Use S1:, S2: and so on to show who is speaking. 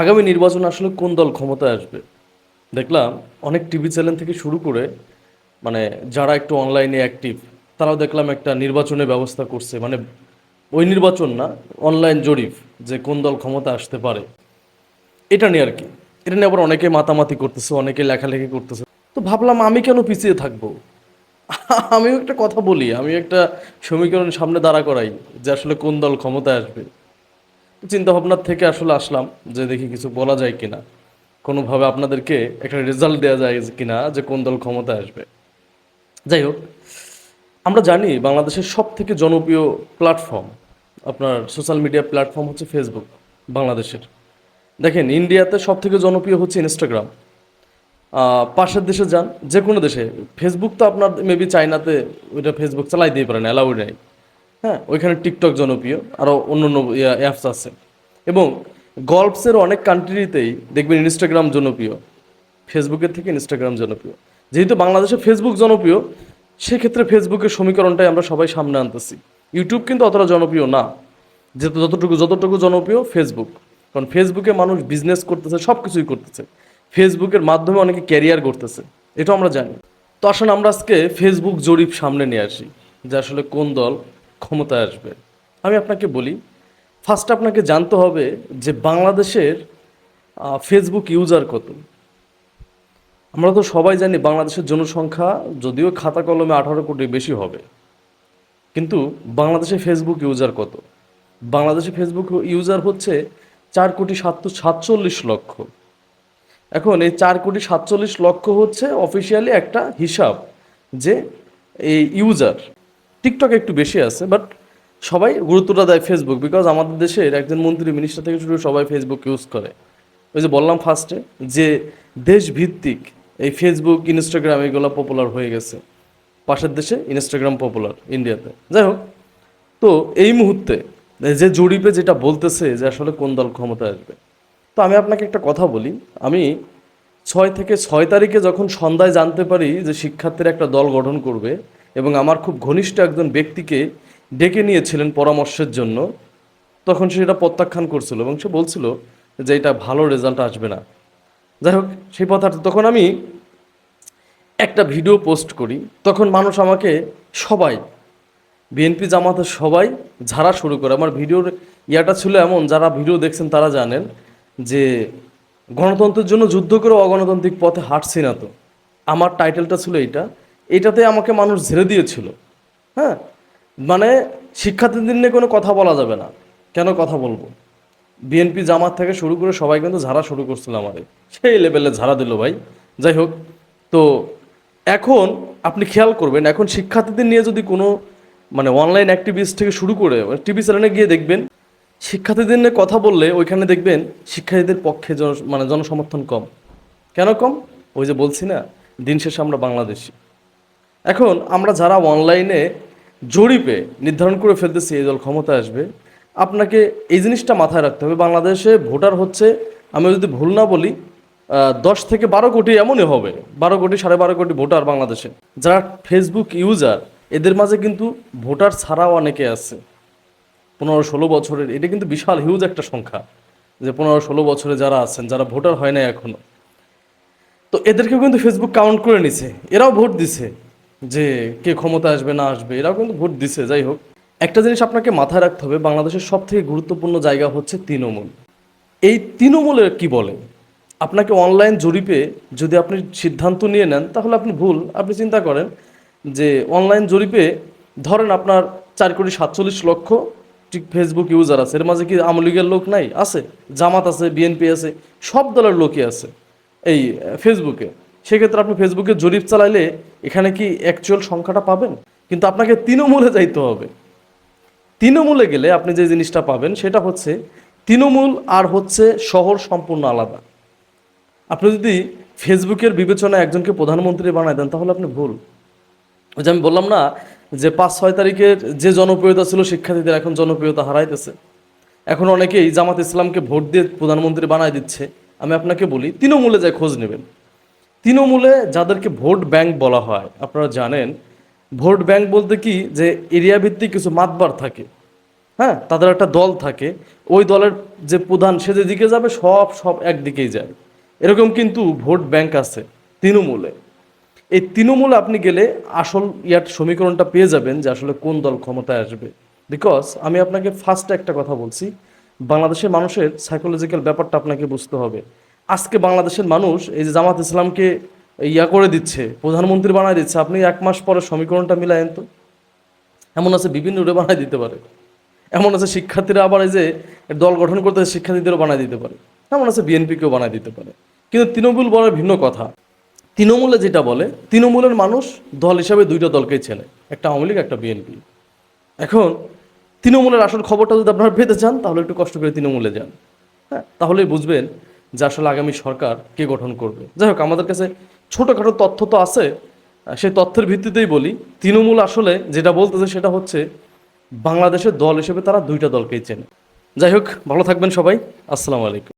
S1: আগামী নির্বাচন আসলে কোন দল ক্ষমতায় আসবে? দেখলাম অনেক টিভি চ্যানেল থেকে শুরু করে মানে যারা একটু অনলাইনে অ্যাক্টিভ তারাও দেখলাম একটা নির্বাচনের ব্যবস্থা করছে। মানে ওই নির্বাচন না অনলাইন জরিপ যে কোন দল ক্ষমতা আসতে পারে। এটা নিয়ে আর কি। এটা নিয়ে আবার অনেকে মাতামাতি করতেছে, অনেকে লেখালেখি করতেছে। তো ভাবলাম আমি কেন পিছিয়ে থাকব? আমিও একটা কথা বলি আমি একটা সমীকরণ সামনে দাঁড়া করাই যে আসলে কোন দল ক্ষমতায় আসবে। চিন্তা ভাবনার থেকে আসলে আসলাম যে দেখি কিছু বলা যায় কিনা। কোনোভাবে আপনাদেরকে একটা রেজাল্ট দেওয়া যায় কিনা যে কোন দল ক্ষমতায় আসবে। যাই হোক, আমরা জানি বাংলাদেশের সব থেকে জনপ্রিয় প্ল্যাটফর্ম আপনার সোশ্যাল মিডিয়া প্ল্যাটফর্ম হচ্ছে ফেসবুক বাংলাদেশের। দেখেন ইন্ডিয়াতে সব থেকে জনপ্রিয় হচ্ছে ইনস্টাগ্রাম পাশের দেশে যান, যে কোনো দেশে। ফেসবুক তো আপনার মেবি চাইনাতে ওইটা ফেসবুক চালাই দিয়ে পারেন অ্যালাউড নেই। হ্যাঁ ওইখানে টিকটক জনপ্রিয় আরও অন্য অন্য অ্যাপস আছে। এবং গল্পসের অনেক কান্ট্রিতেই দেখবেন ইনস্টাগ্রাম জনপ্রিয় ফেসবুকের থেকে ইনস্টাগ্রাম জনপ্রিয়। যেহেতু বাংলাদেশে ফেসবুক জনপ্রিয়, সেক্ষেত্রে ফেসবুকের সমীকরণটাই আমরা সবাই সামনে আনতেছি। ইউটিউব কিন্তু অতটা জনপ্রিয় না। যেহেতু যতটুকু যতটুকু জনপ্রিয় ফেসবুক কারণ ফেসবুকে মানুষ বিজনেস করতেছে সব কিছুই করতেছে। ফেসবুকের মাধ্যমে অনেকে ক্যারিয়ার করতেছে এটা আমরা জানি। তো আসলে আমরা আজকে ফেসবুক জরিপ সামনে নিয়ে আসি, যে আসলে কোন দল ক্ষমতায় আসবে। আমি আপনাকে বলি ফার্স্ট আপনাকে জানতে হবে যে বাংলাদেশের ফেসবুক ইউজার কত। আমরা তো সবাই জানি বাংলাদেশের জনসংখ্যা যদিও খাতা কলমে আঠারো কোটি বেশি হবে, কিন্তু বাংলাদেশে ফেসবুক ইউজার কত। বাংলাদেশে ফেসবুক ইউজার হচ্ছে চার কোটি সাত সাতচল্লিশ লক্ষ। এখন এই চার কোটি সাতচল্লিশ লক্ষ হচ্ছে অফিসিয়ালি একটা হিসাব যে এই ইউজার টিকটক একটু বেশি আছে বাট সবাই গুরুত্বটা দেয় ফেসবুক বিকজ আমাদের দেশের একজন মন্ত্রী মিনিস্টার থেকে শুরু সবাই ফেসবুক ইউজ করে। ওই যে বললাম ফার্স্টে যে দেশভিত্তিক এই ফেসবুক ইনস্টাগ্রাম এগুলো পপুলার হয়ে গেছে। পাশের দেশে ইনস্টাগ্রাম পপুলার ইন্ডিয়াতে যাই হোক, তো এই মুহূর্তে যে জরিপে যেটা বলতেছে যে আসলে কোন দল ক্ষমতায় আসবে। তো আমি আপনাকে একটা কথা বলি, আমি ছয় থেকে ছয় তারিখে যখন সন্ধ্যায় জানতে পারি যে শিক্ষার্থীরা একটা দল গঠন করবে এবং আমার খুব ঘনিষ্ঠ একজন ব্যক্তিকে ডেকে নিয়েছিলেন পরামর্শের জন্য, তখন সে এটা প্রত্যাখ্যান করছিল এবং সে বলছিল যে এটা ভালো রেজাল্ট আসবে না। যাই হোক, সেই কথাটা তখন আমি একটা ভিডিও পোস্ট করি, তখন মানুষ আমাকে সবাই বিএনপি জামাতের সবাই ঝাড়া শুরু করে। আমার ভিডিওর ইয়াটা ছিল এমন, যারা ভিডিও দেখছেন তারা জানেন যে গণতন্ত্রের জন্য যুদ্ধ করে অগণতান্ত্রিক পথে হাঁটছি না তো। আমার টাইটেলটা ছিল এইটা। এইটাতে আমাকে মানুষ ঝেড়ে দিয়েছিল। হ্যাঁ? মানে শিক্ষার্থীদের নিয়ে কোনো কথা বলা যাবে না। কেন কথা বলব? বিএনপি জামাত থেকে শুরু করে সবাই কিন্তু ঝাড়া শুরু করছিল আমাদের। সেই লেভেলে ঝাড়া দিল ভাই। যাই হোক, তো এখন আপনি খেয়াল করবেন, এখন শিক্ষার্থীদের নিয়ে যদি কোনো মানে অনলাইন অ্যাক্টিভিস্ট থেকে শুরু করে টিভি চ্যানেলে গিয়ে দেখবেন, শিক্ষার্থীদের নিয়ে কথা বললে ওইখানে দেখবেন শিক্ষার্থীদের পক্ষে জন মানে জনসমর্থন কম। কেন কম? ওই যে বলছি না, দিন শেষে আমরা বাংলাদেশি। এখন আমরা যারা অনলাইনে জরিপে নির্ধারণ করে ফেলতেছি এই দল ক্ষমতা আসবে। আপনাকে এই জিনিসটা মাথায় রাখতে হবে, বাংলাদেশে ভোটার হচ্ছে, আমি যদি ভুল না বলি দশ থেকে বারো কোটি এমনই হবে, বারো কোটি, সাড়ে বারো কোটি ভোটার বাংলাদেশে। যারা ফেসবুক ইউজার এদের মাঝে কিন্তু ভোটার ছাড়াও অনেকে আছে। পনেরো ষোলো বছরের, এটা কিন্তু বিশাল হিউজ একটা সংখ্যা, যে পনেরো ষোলো বছরে যারা আছেন, যারা ভোটার হয় না এখনও। তো এদেরকেও কিন্তু ফেসবুক কাউন্ট করে নিছে, এরাও ভোট দিছে। যে কে ক্ষমতা আসবে, না আসবে, এরাও কিন্তু ভোট দিছে, যাই হোক। একটা জিনিস আপনাকে মাথায় রাখতে হবে, বাংলাদেশের সব থেকে গুরুত্বপূর্ণ জায়গা হচ্ছে তৃণমূল। এই তৃণমূলের কি বলে আপনাকে অনলাইন জরিপে যদি আপনি সিদ্ধান্ত নিয়ে নেন, তাহলে আপনি ভুল। আপনি চিন্তা করেন যে অনলাইন জরিপে ধরেন আপনার চার কোটি সাতচল্লিশ লক্ষ ঠিক ফেসবুক ইউজার আছে, এর মাঝে কি আওয়ামী লীগের লোক নাই? আছে। জামাত আছে, বিএনপি আছে, সব দলের লোকই আছে এই ফেসবুকে সেক্ষেত্রে আপনি ফেসবুকে জরিপ চালাইলে এখানে কি অ্যাকচুয়াল সংখ্যাটা পাবেন? কিন্তু আপনাকে তৃণমূলে যাইতে হবে। তৃণমূলে গেলে আপনি যে জিনিসটা পাবেন সেটা হচ্ছে তৃণমূল আর হচ্ছে শহর সম্পূর্ণ আলাদা। আপনি যদি ফেসবুকের বিবেচনায় একজনকে প্রধানমন্ত্রী বানায় দেন, তাহলে আপনি ভুল। ওই যে আমি বললাম না যে পাঁচ ছয় তারিখের যে জনপ্রিয়তা ছিল, শিক্ষার্থীদের এখন জনপ্রিয়তা হারাইতেছে। এখন অনেকেই জামাত ইসলামকে ভোট দিয়ে প্রধানমন্ত্রী বানায় দিচ্ছে। আমি আপনাকে বলি, তৃণমূলে যায় খোঁজ নেবেন। তৃণমূলে যাদেরকে ভোট ব্যাংক বলা হয়, আপনারা জানেন, ভোট ব্যাংক বলতে কি যে এরিয়া ভিত্তিক কিছু মাতবার থাকে হ্যাঁ তাদের একটা দল থাকে, ওই দলের যে প্রধান সে যেদিকে যাবে, সব সব একদিকেই যায়। এরকম কিন্তু ভোট ব্যাংক আছে তৃণমূলে। এই তৃণমূলে আপনি গেলে আসল ইয়ার সমীকরণটা পেয়ে যাবেন যে আসলে কোন দল ক্ষমতায় আসবে। বিকজ আমি আপনাকে ফার্স্টে একটা কথা বলছি, বাংলাদেশের মানুষের সাইকোলজিক্যাল ব্যাপারটা আপনাকে বুঝতে হবে। আজকে বাংলাদেশের মানুষ এই যে জামাত ইসলামকে ইয়া করে দিচ্ছে, প্রধানমন্ত্রী বানায় দিচ্ছে, আপনি এক মাস পরে সমীকরণটা মিলায়েন তো। এমন আছে বিভিন্ন রূপে বানায় দিতে পারে। এমন আছে শিক্ষার্থীরা আবার এই যে দল গঠন করতে শিক্ষার্থীদেরও বানায় দিতে পারে। এমন আছে বিএনপিকেও বানায় দিতে পারে। কিন্তু তৃণমূল বলার ভিন্ন কথা। তৃণমূলে যেটা বলে, তৃণমূলের মানুষ দল হিসাবে দুইটা দলকেই চেনে, একটা আওয়ামী লীগ, একটা বিএনপি। এখন তৃণমূলের আসল খবরটা যদি আপনারা পেতে চান, তাহলে একটু কষ্ট করে তৃণমূলে যান। হ্যাঁ তাহলেই বুঝবেন যে আসলে আগামী সরকার কে গঠন করবে। যাই হোক, আমাদের কাছে ছোটোখাটো তথ্য তো আছে সেই তথ্যের ভিত্তিতেই বলি। তৃণমূল আসলে যেটা বলতেছে সেটা হচ্ছে, বাংলাদেশের দল হিসেবে তারা দুইটা দলকেই চেনে। যাই হোক, ভালো থাকবেন সবাই। আসসালামু আলাইকুম।